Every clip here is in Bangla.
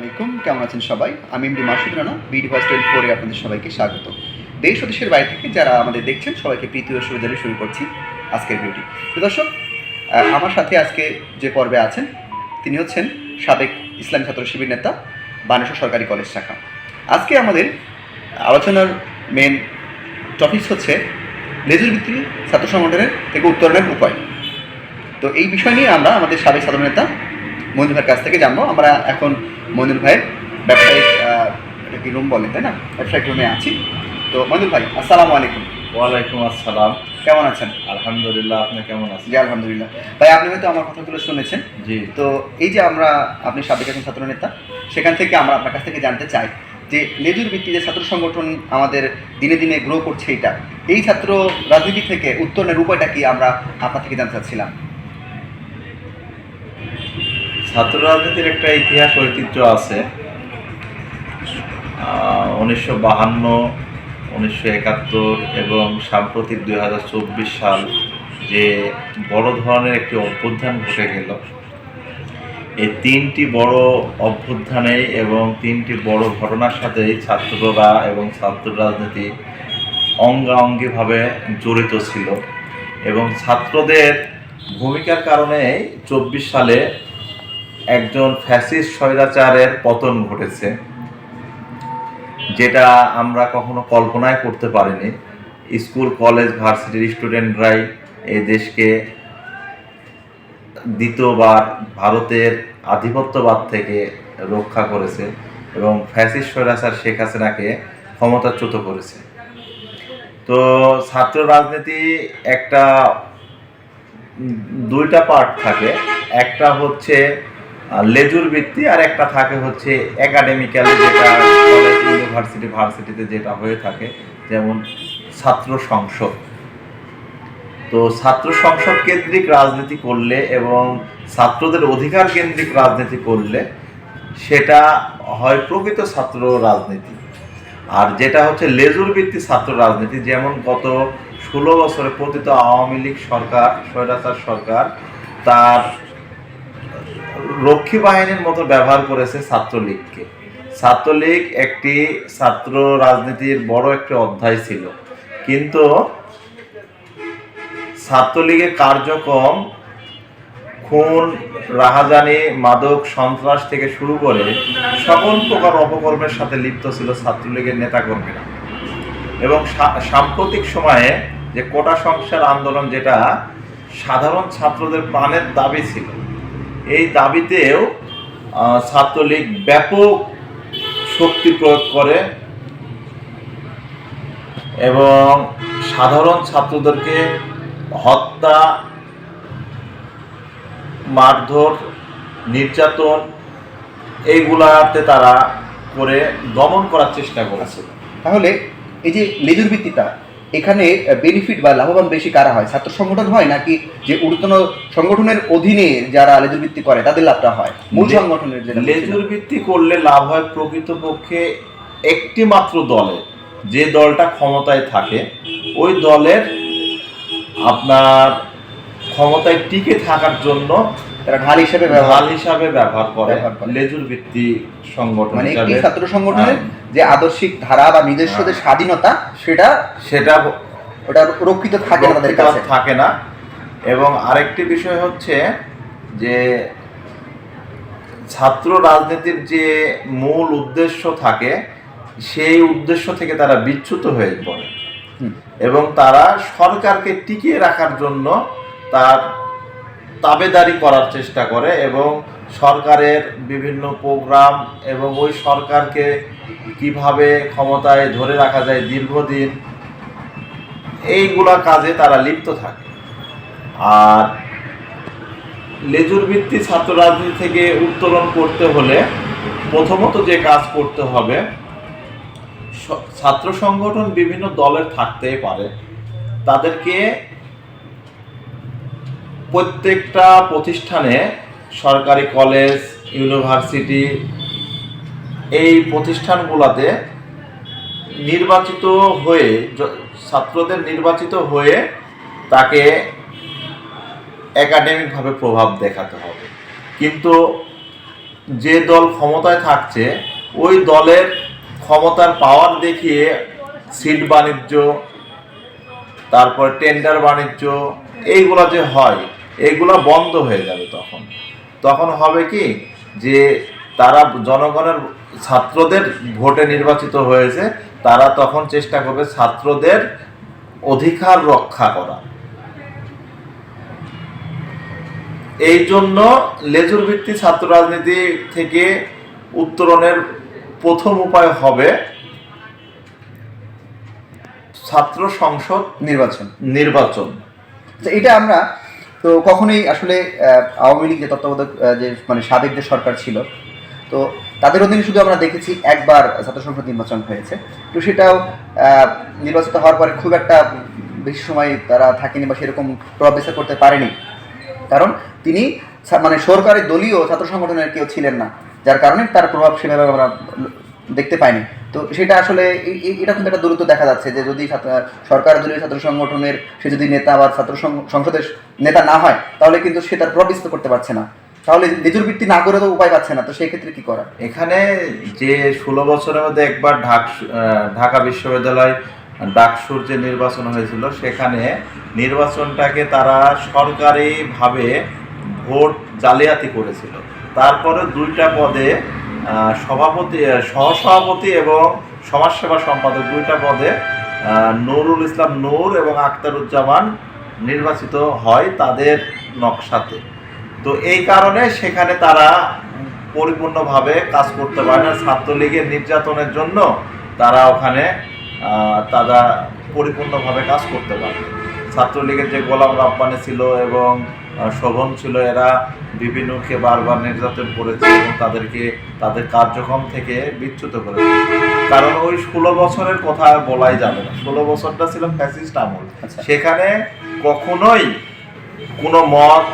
আলাইকুম, কেমন আছেন সবাই? আমি MD Masud Rana, BD Voice twenty ফোরে আপনাদের সবাইকে স্বাগত। দেশ ও দেশের বাইরে থেকে যারা আমাদের দেখছেন, সবাইকে প্রীতি ও শুভেচ্ছা শুরু করছি আজকের ভিডিওটি। তো দর্শক আমার সাথে আজকে যে পর্বে আছেন, তিনি হচ্ছেন সাবেক ইসলাম ছাত্র শিবির নেতা, বানেশ্বর সরকারি কলেজ শাখা। আজকে আমাদের আলোচনার মেন টপিক হচ্ছে লেজুর ভিত্তি ছাত্র সংগঠনের থেকে উত্তরণের উপায়। তো এই বিষয় নিয়ে আমরা আমাদের সাবেক সাধারণ নেতা ভাইয়ের কাছ থেকে জানব। আমরা এখন মনির ভাইয়ের ব্যবসায়িক এটা কি রুম বলেন তাই না? ব্যবসায়িক রুমে আছি। তো মনির ভাই আসসালামু আলাইকুম। ওয়ালাইকুম আসসালাম। কেমন আছেন? আলহামদুলিল্লাহ আপনি কেমন আছেন? জি আলহামদুলিল্লাহ। ভাই আপনি হয়তো আমার কথাগুলো শুনেছেন। জি। তো এই যে আমরা আপনি সাবেক একজন ছাত্র নেতা সেখান থেকে আমরা আপনার কাছ থেকে জানতে চাই যে লেজুর ভিত্তিতে ছাত্র সংগঠন আমাদের দিনে দিনে গ্রো করছে এটা এই ছাত্র রাজনীতি থেকে উত্তরণের উপায়টা কি আমরা আপনার থেকে জানতে চাচ্ছিলাম? ছাত্র রাজনীতির একটা ইতিহাস ঐতিহ্য আছে। উনিশশো বাহান্ন, উনিশশো একাত্তর এবং সাম্প্রতিক দুই হাজার চব্বিশ সাল যে বড় ধরনের একটি অভ্যুত্থান ঘটে গেল। এই তিনটি বড় অভ্যুত্থানে এবং তিনটি বড় ঘটনার সাথেই ছাত্ররা এবং ছাত্র রাজনীতি অঙ্গাঙ্গিভাবে জড়িত ছিল। এবং ছাত্রদের ভূমিকার কারণে চব্বিশ সালে একজন ফ্যাসিস্ট স্বৈরাচারের পতন ঘটেছে, যেটা আমরা কখনো কল্পনায় করতে পারিনি। স্কুল, কলেজ, ভার্সিটির স্টুডেন্টরাই এই দেশকে দ্বিতীয়বার ভারতের আধিপত্যবাদ থেকে রক্ষা করেছে এবং ফ্যাসিস্ট স্বৈরাচার শেখ হাসিনাকে ক্ষমতাচ্যুত করেছে। তো ছাত্র রাজনীতি একটা দুইটা পার্ট থাকে। একটা হচ্ছে লেজুর বৃত্তি আর একটা থাকে হচ্ছে একাডেমিক্যাল যেটা কলেজ ইউনিভার্সিটি ভার্সিটিতে যেটা হয়ে থাকে, যেমন ছাত্র সংসদ। তো ছাত্র সংসদ কেন্দ্রিক রাজনীতি করলে এবং ছাত্রদের অধিকার কেন্দ্রিক রাজনীতি করলে সেটা হয় প্রকৃত ছাত্র রাজনীতি। আর যেটা হচ্ছে লেজুর ভিত্তি ছাত্র রাজনীতি, যেমন গত ষোলো বছরে পতিত আওয়ামী লীগ সরকার, স্বৈরাচার সরকার, তার রক্ষী বাহিনীর মতো ব্যবহার করেছে ছাত্রলীগকে। ছাত্রলীগ একটি ছাত্র রাজনীতির বড় একটি অধ্যায় ছিল। কিন্তু ছাত্রলীগের কার্যক্রম খুন, রাহাজানি, মাদক, সন্ত্রাস থেকে শুরু করে সকল প্রকার অপকর্মের সাথে লিপ্ত ছিল ছাত্রলীগের নেতাকর্মীরা। এবং সাম্প্রতিক সময়ে যে কোটা সংস্কার আন্দোলন যেটা সাধারণ ছাত্রদের প্রাণের দাবি ছিল এই দাবিতেও ছাত্রলীগ ব্যাপক শক্তি প্রয়োগ করে এবং সাধারণ ছাত্রদেরকে হত্যা, মারধর, নির্যাতন এইগুলাতে তারা করে দমন করার চেষ্টা করেছে। তাহলে এই যে লেজুর ভিত্তিটা এখানে বেনিফিট বা লাভবান বেশি কারা হয়? ছাত্র সংগঠন হয় নাকি যে ঊর্ধ্বতন সংগঠনের অধীনে যারা লেজুর ভিত্তি করে তাদের লাভটা হয়? মূল সংগঠনের লেজুর ভিত্তি করলে লাভ হয় প্রকৃতপক্ষে একটি মাত্র দলে। যে দলটা ক্ষমতায় থাকে ওই দলের আপনার ক্ষমতায় টিকে থাকার জন্য তারা ঢাল হিসেবে ঢাল হিসাবে ব্যবহার করে লেজুর ভিত্তি সংগঠন মানে একটি ছাত্র সংগঠনের হ্যাঁ। যে আদর্শিক ধারা বা নিজস্ব যে হ্যাঁ। স্বাধীনতা সেটা সেটা ওটা রক্ষিত থাকে না তাদের কাছে। থাকে না। এবং আরেকটি বিষয় হচ্ছে যে ছাত্র রাজনীতির যে মূল উদ্দেশ্য থাকে সেই উদ্দেশ্য থেকে তারা বিচ্যুত হয়ে পড়ে। এবং তারা সরকারকে টিকিয়ে রাখার জন্য তার তাবেদারি করার চেষ্টা করে এবং সরকারের বিভিন্ন প্রোগ্রাম এবং ওই সরকারকে কীভাবে ক্ষমতায় ধরে রাখা যায় দীর্ঘদিন, এইগুলা কাজে তারা লিপ্ত থাকে। আর লেজুর ভিত্তি ছাত্র রাজনীতি থেকে উত্তোলন করতে হলে প্রথমত যে কাজ করতে হবে ছাত্র সংগঠন বিভিন্ন দলের থাকতেই পারে। তাদেরকে প্রত্যেকটা প্রতিষ্ঠানে সরকারি কলেজ, ইউনিভার্সিটি এই প্রতিষ্ঠানগুলোতে নির্বাচিত হয়ে ছাত্রদের নির্বাচিত হয়ে তাকে একাডেমিকভাবে প্রভাব দেখাতে হবে। কিন্তু যে দল ক্ষমতায় থাকছে, ওই দলের ক্ষমতার পাওয়ার দেখিয়ে সিট বাণিজ্য, তারপর টেন্ডার বাণিজ্য, এইগুলো যে হয় এইগুলো বন্ধ হয়ে যাবে তখন। তখন হবে কি যে তারা জনগণের ছাত্রদের ভোটে নির্বাচিত হয়েছে, তারা তখন চেষ্টা করবে ছাত্রদের অধিকার রক্ষা করা। এই জন্য লেজুর ভিত্তি ছাত্র রাজনীতি থেকে উত্তরণের প্রথম উপায় হবে ছাত্র সংসদ নির্বাচন। নির্বাচন। তো এটা আমরা তো কখনোই আসলে আওয়ামী লীগ যে তত্ত্বাবধায়ক যে মানে সাবেক যে সরকার ছিল, তো তাদের অধীনে শুধু আমরা দেখেছি একবার ছাত্র সংসদ নির্বাচন হয়েছে। তো সেটাও নির্বাচিত হওয়ার পরে খুব একটা বেশি সময় তারা থাকেনি বা সেরকম প্রভাব বিস্তার করতে পারেনি। কারণ তিনি মানে সরকারের দলীয় ছাত্র সংগঠনের কেউ ছিলেন না, যার কারণে তার প্রভাব সেভাবে আমরা দেখতে পাইনি। তো সেটা আসলে এটা কিন্তু একটা দূরত্ব দেখা যাচ্ছে যে যদি সরকার দলীয় ছাত্র সংগঠনের, সে যদি নেতা বা ছাত্র সংসদের নেতা না হয়, তাহলে কিন্তু সে তার প্রভাব বিস্তার করতে পারছে না। তাহলে নিজের বৃত্তি না করে তো উপায় পাচ্ছে না, তো সেই ক্ষেত্রে কি করা এখানে যে ষোলো বছরের মধ্যে একবার ঢাক ঢাকা বিশ্ববিদ্যালয় ডাকসুর যে নির্বাচন হয়েছিল, সেখানে নির্বাচনটাকে তারা সরকারিভাবে ভোট জালিয়াতি করেছিল। তারপরে দুইটা পদে সভাপতি সহসভাপতি এবং সমাজসেবা সম্পাদক দুইটা পদে নুরুল ইসলাম নূর এবং আখতারুজ্জামান নির্বাচিত হয় তাদের নকশাতে। তো এই কারণে সেখানে তারা পরিপূর্ণভাবে কাজ করতে পারে না। ছাত্রলীগের নির্যাতনের জন্য তারা ওখানে তারা পরিপূর্ণভাবে কাজ করতে পারে ছাত্রলীগের যে গোলাম রাব্বানি ছিল এবং শোভন ছিল এরা বিভিন্নকে বারবার নির্যাতন করেছে এবং তাদেরকে তাদের কার্যক্রম থেকে বিচ্যুত করেছে কারণ ওই ষোলো বছরের কথা বলাই যাবে না ষোলো বছরটা ছিল ফ্যাসিস্ট আমল আচ্ছা। সেখানে কখনোই কোনো মত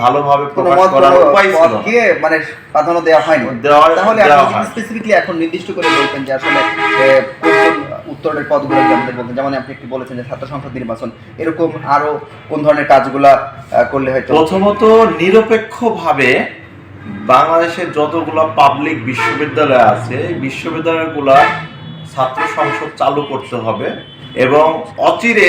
ভালোভাবে প্রকাশ করার উপায় ছিল। পথকে মানে প্রাধান্য দেওয়া হয়নি তাহলে আপনি। স্পেসিফিকলি এখন নির্দিষ্ট করে বলতেন যে আসলে কোন কোন উত্তরের পদগুলো যদি আমাদের বলতেন যেমন আপনি একটু বলেছেন যে ছাত্র সংসদ নির্বাচন, এরকম আরও কোন ধরনের কাজগুলা করলে হয়তো প্রথমত নিরপেক্ষভাবে বাংলাদেশের যতগুলো পাবলিক বিশ্ববিদ্যালয় আছে বিশ্ববিদ্যালয়গুলো ছাত্র সংসদ চালু করতে হবে এবং অচিরে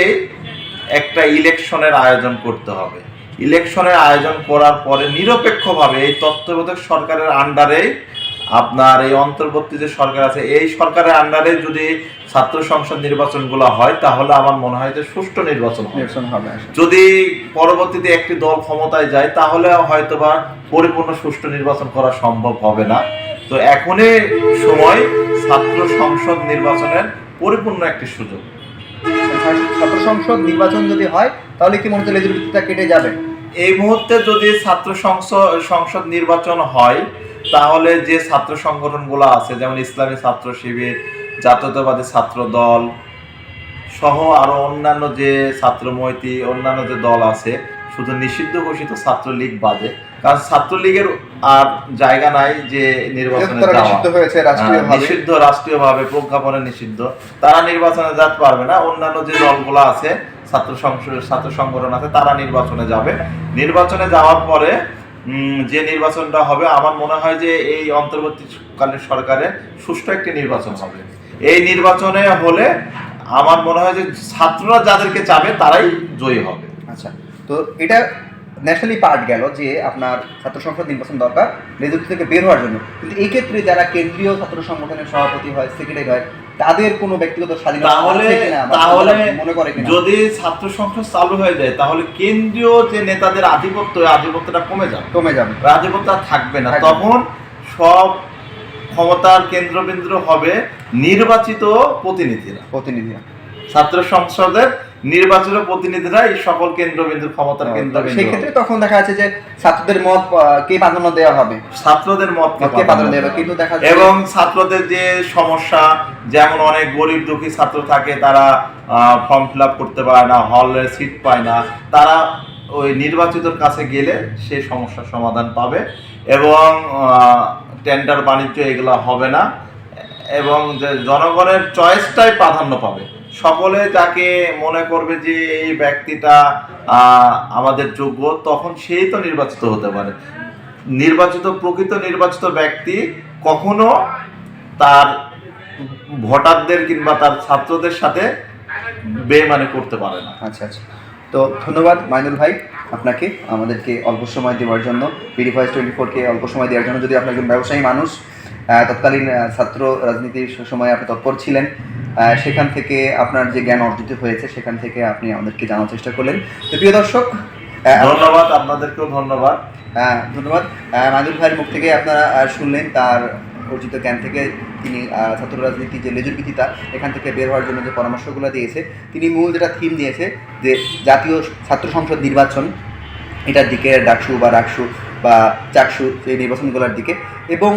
একটা ইলেকশনের আয়োজন করতে হবে। ইলেকশনের আয়োজন করার পরে নিরপেক্ষভাবে এই তত্ত্বাবধায়ক সরকারের আন্ডারে আপনার এই অন্তর্বর্তী যে সরকার আছে এই সরকারের আন্ডারে যদি ছাত্র সংসদ নির্বাচনগুলো হয় তাহলে আমার মনে হয় যে সুষ্ঠু নির্বাচন হবে। যদি পরবর্তীতে একটি দল ক্ষমতায় যায় তাহলে হয়তোবা পরিপূর্ণ সুষ্ঠু নির্বাচন করা সম্ভব হবে না। তো এখনই সময় ছাত্র সংসদ নির্বাচনের পরিপূর্ণ একটি সুযোগ। ছাত্র সংসদ নির্বাচন যদি হয় তাহলে কি মনে হচ্ছে কেটে যাবে? এই মুহূর্তে যদি ছাত্র সংসদ সংসদ নির্বাচন হয় তাহলে যে ছাত্র সংগঠনগুলো আছে যেমন ইসলামী ছাত্র শিবির জাতীয়তাবাদী ছাত্র দল সহ আরও অন্যান্য যে ছাত্র মৈত্রী অন্যান্য যে দল আছে শুধু নিষিদ্ধ ঘোষিত ছাত্রলীগ বাদে কারণ ছাত্রলীগের আর জায়গা নাই যে নির্বাচনে তারা নিষিদ্ধ হ্যাঁ, রাষ্ট্রীয়ভাবে। প্রজ্ঞাপনে নিষিদ্ধ। তারা নির্বাচনে যেতে পারবে না অন্যান্য যে দলগুলো আছে ছাত্র সংসদ ছাত্র সংগঠন আছে তারা নির্বাচনে যাবে। নির্বাচনে যাওয়ার পরে যে নির্বাচনটা হবে, আমার মনে হয় যে এই অন্তর্বর্তীকালীন সরকারে সুষ্ঠু একটি নির্বাচন হবে। এই নির্বাচনে হলে আমার মনে হয় যে ছাত্ররা যাদেরকে চাবে তারাই জয়ী হবে। আচ্ছা তো এটা ন্যাশনালি পার্ট গেল যে আপনার ছাত্র সংসদ নির্বাচন দরকার লেজুর থেকে বের হওয়ার জন্য। কিন্তু এই ক্ষেত্রে যারা কেন্দ্রীয় ছাত্র সংগঠনের সভাপতি হয় সেক্রেটারি হয় তাদের কোনো ব্যক্তিগত স্বাধীনতা তাহলে তাহলে মনে করে যদি ছাত্র সংসদ চালু হয়ে যায় তাহলে কেন্দ্রীয় যে নেতাদের আধিপত্য আধিপত্যটা কমে যাবে। কমে যাবে। আধিপত্য আর থাকবে না। থাকবে না। তখন সব ক্ষমতার কেন্দ্রবিন্দু হবে নির্বাচিত প্রতিনিধিরা। প্রতিনিধিরা। ছাত্র সংসদের নির্বাচিত প্রতিনিধিরা এই সকল কেন্দ্রবিন্দুর ক্ষমতার কেন্দ্রবিন্দু। সেই ক্ষেত্রে তখন দেখা যাচ্ছে যে ছাত্রদের মত কে প্রাধান্য দেওয়া হবে। ছাত্রদের মত কে প্রাধান্য দেওয়া কিন্তু দেখা যাচ্ছে এবং ছাত্রদের যে সমস্যা যেমন অনেক গরিব দুঃখী ছাত্র থাকে তারা ফর্ম ফিল আপ করতে পারে না হলের সিট পায় না তারা ওই নির্বাচিতর কাছে গেলে সেই সমস্যার সমাধান পাবে এবং টেন্ডার বাণিজ্য এগুলো হবে না এবং যে জনগণের চয়েসটাই প্রাধান্য পাবে। সকলে যাকে মনে করবে যে এই ব্যক্তিটা আমাদের যোগ্য, তখন সেই তো নির্বাচিত হতে পারে। নির্বাচিত, প্রকৃত নির্বাচিত ব্যক্তি কখনো তার ভোটারদের কিংবা তার ছাত্রদের সাথে বেমানি করতে পারে না। আচ্ছা আচ্ছা। তো ধন্যবাদ মাইনুল ভাই আপনাকে, আমাদেরকে অল্প সময় দেওয়ার জন্য। বিডি ভয়েস টোয়েন্টি ফোরকে অল্প সময় দেওয়ার জন্য যদি আপনার একজন ব্যবসায়ী মানুষ তৎকালীন ছাত্র রাজনীতির সময় আপনি তৎপর ছিলেন। সেখান থেকে আপনার যে জ্ঞান অর্জিত হয়েছে সেখান থেকে আপনি আমাদেরকে জানার চেষ্টা করলেন। তো প্রিয় দর্শক ধন্যবাদ আপনাদেরকেও ধন্যবাদ। হ্যাঁ ধন্যবাদ। মাদুর ভাইয়ের মুখ থেকে আপনারা শুনলেন তার অর্জিত জ্ঞান থেকে তিনি ছাত্র রাজনীতি যে লেজুর বিধিতা এখান থেকে বের হওয়ার জন্য যে পরামর্শগুলো দিয়েছে তিনি মূল যেটা থিম দিয়েছে যে জাতীয় ছাত্র সংসদ নির্বাচন এটার দিকে ডাকসু বা রাকসু বা চাকসু এই নির্বাচনগুলোর দিকে। এবং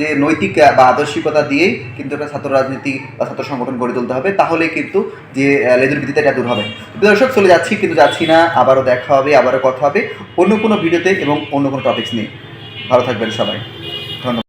যে নৈতিক বা আদর্শিকতা দিয়েই কিন্তু একটা ছাত্র রাজনীতি বা ছাত্র সংগঠন গড়ে তুলতে হবে, তাহলে কিন্তু যে লেজুর ভিত্তিতে এটা দূর হবে। দর্শক, চলে যাচ্ছি, কিন্তু যাচ্ছি না, আবারও দেখা হবে, আবারও কথা হবে অন্য কোনো ভিডিওতে এবং অন্য কোনো টপিক্স নিয়ে। ভালো থাকবেন সবাই। ধন্যবাদ।